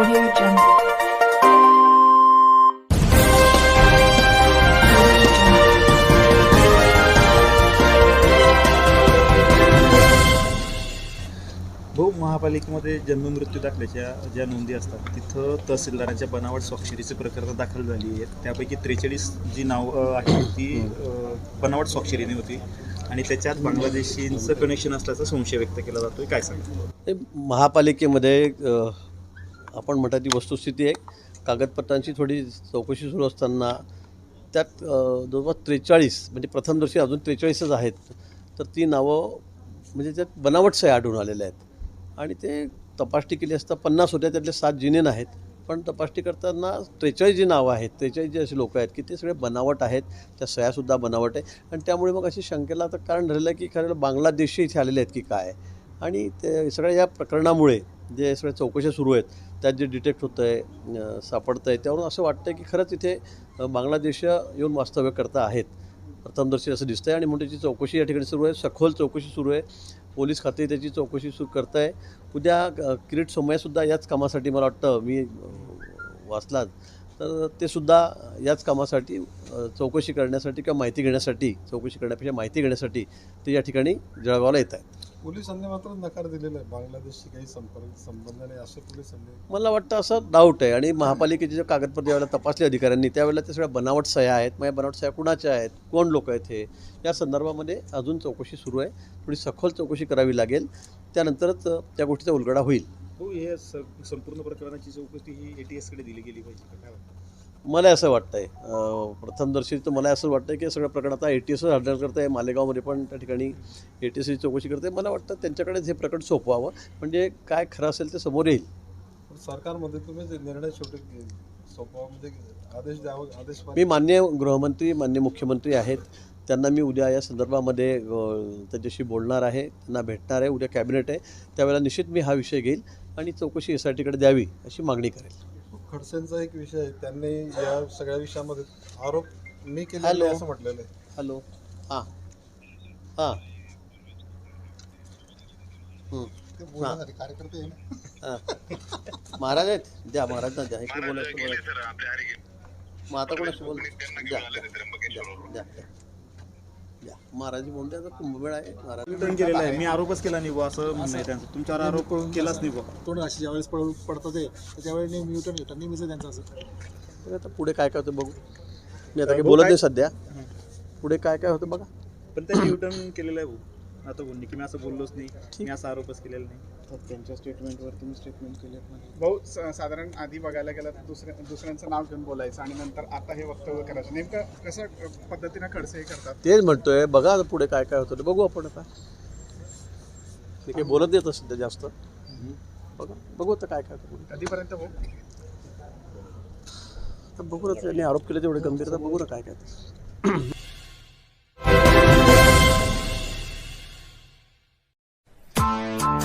Audio Jungle. Audio Jungle. भाऊ महापालिकेमध्ये जन्ममृत्यू दाखल्याच्या ज्या नोंदी असतात तिथं तहसीलदारांच्या बनावट स्वाक्षरीचे प्रकरण दाखल झाली आहेत त्यापैकी त्रेचाळीस जी नाव अ, आहेत ती बनावट स्वाक्षरीने होती आणि त्याच्यात बांगलादेशींचं कनेक्शन असल्याचा संशय व्यक्त केला जातोय काय सांगा हे महापालिकेमध्ये आपण म्हणतात ती वस्तुस्थिती आहे. कागदपत्रांची थोडी चौकशी सुरू असताना त्यात जवळपास त्रेचाळीस म्हणजे प्रथमदर्शी अजून त्रेचाळीसच आहेत. तर ती नावं म्हणजे त्यात बनावट सह्या आढळून आलेल्या आहेत. आणि ते तपासणी केली असता पन्नास होत्या त्यातले सात जिनेन आहेत. पण तपासणी करताना त्रेचाळीस जी नावं आहेत त्रेचाळीस जे असे लोक आहेत की ते सगळे बनावट आहेत. त्या सह्यासुद्धा बनावट आहे. आणि त्यामुळे मग अशी शंकेला आता कारण ठरलं आहे की खरं बांगलादेशी इथे आलेले आहेत की काय? आणि ते सगळ्या या प्रकरणामुळे जे सगळ्या चौकशा सुरू आहेत त्यात जे डिटेक्ट होतं आहे सापडतं आहे त्यावरून असं वाटतं आहे की खरंच इथे बांगलादेश येऊन वास्तव्य करता आहेत. प्रथमदर्शी असं दिसतं आहे आणि म्हणून त्याची चौकशी या ठिकाणी सुरू आहे. सखोल चौकशी सुरू आहे. पोलीस खाते त्याची चौकशी सुरू करत आहे उद्या किरीट सोमय्यासुद्धा याच कामासाठी मला वाटतं मी वाचला वाचलात तर ते सुद्धा याच कामासाठी चौकशी करण्यासाठी किंवा माहिती घेण्यासाठी चौकशी करण्यापेक्षा माहिती घेण्यासाठी ते या ठिकाणी जळगावला येत आहेत. पोलिसांनी मात्र नकार दिलेला आहे. बांगलादेशशी काही संपर्क संबंध नाही असे पोलिसांनी मला वाटतं असं डाऊट आहे. आणि महापालिकेचे जे कागदपत्र ज्यावेळेला तपासले अधिकाऱ्यांनी त्यावेळेला ते सगळ्या बनावट सह्या आहेत. मग या बनावट सह्या कुणाच्या आहेत? कोण लोक आहेत हे? या संदर्भामध्ये अजून चौकशी सुरू आहे. थोडी सखोल चौकशी करावी लागेल. त्यानंतरच त्या गोष्टीचा उलगडा होईल. हो हे स- संपूर्ण प्रकरणाची चौकशी ही ए टी एसकडे दिली गेली पाहिजे? काय वाटतं? मला असं वाटतंय प्रथमदर्शी तर मला असं वाटतं की सगळं प्रकरण आता ए टी एसच हँडल करतं आहे मालेगावमध्ये पण त्या ठिकाणी ए टी एसची चौकशी करते मला वाटतं त्यांच्याकडेच हे प्रकरण सोपवावं म्हणजे काय खरं असेल ते समोर येईल. सरकारमध्ये तुम्ही जे निर्णय शेवटी सोपवा म्हणजे आदेश द्यावा आदेश मी मान्य गृहमंत्री मान्य मुख्यमंत्री आहेत. त्यांना मी उद्या या संदर्भामध्ये त्यांच्याशी बोलणार आहे त्यांना भेटणार आहे उद्या कॅबिनेट आहे. त्यावेळेला निश्चित मी हा विषय घेईल आणि चौकशी एस आय टीकडे द्यावी अशी मागणी करेल. खडसेंचा एक विषय आहे. त्यांनी या सगळ्या विषयामध्ये आरोप मी केले हॅलो. असं म्हटलेलं आहे. हॅलो. हां. हां. हं. ते बोलण्यासाठी कार्यकर्ते आहे ना. हां. महाराज आहेत. द्या महाराजांना द्या. इकडे बोलायचं मग आता कोणाशी बोल? द्या द्या द्या. महाराज द्या आता कुंभमेळा आहे महाराज. रिटर्न केलेलं आहे. मी आरोपच केला नाही बुवा असं म्हणणं आहे त्यांचं. तुमच्यावर आरोप केलाच नाही बुवा. तोंड अशी ज्यावेळेस पड पडतं ते तर त्यावेळी नेहमी युटर्न घेतात नेहमीच आहे त्यांचं असं. तर आता पुढे काय काय होतं बघू. मी आता काही बोलत नाही सध्या. पुढे काय काय होतं बघा. पण त्यांनी युटर्न केलेलं आहे भाऊ आता बोलणे की मी असं बोललोच नाही. मी असा आरोपच केलेला नाही. तर त्यांच्या स्टेटमेंटवर तुम्ही स्टेटमेंट केलेत नाही भाऊ स- साधारण आधी बघायला गेलं तर दुसऱ्या दुसऱ्यांचं नाव घेऊन बोलायचं आणि नंतर आता हे वक्तव्य करायचं. नेमकं कसं अ, पद्धतीनं खडसे हे करतात? तेच म्हणतोय बघा आता पुढे काय काय होतं ते बघू आपण आता. मी काही बोलत देत सध्या जास्त. बघा बघू आता काय काय होतं पुढे. कधीपर्यंत भाऊ? आता बघू ना त्यांनी आरोप केले तेवढे गंभीर तर बघू ना काय काय ते.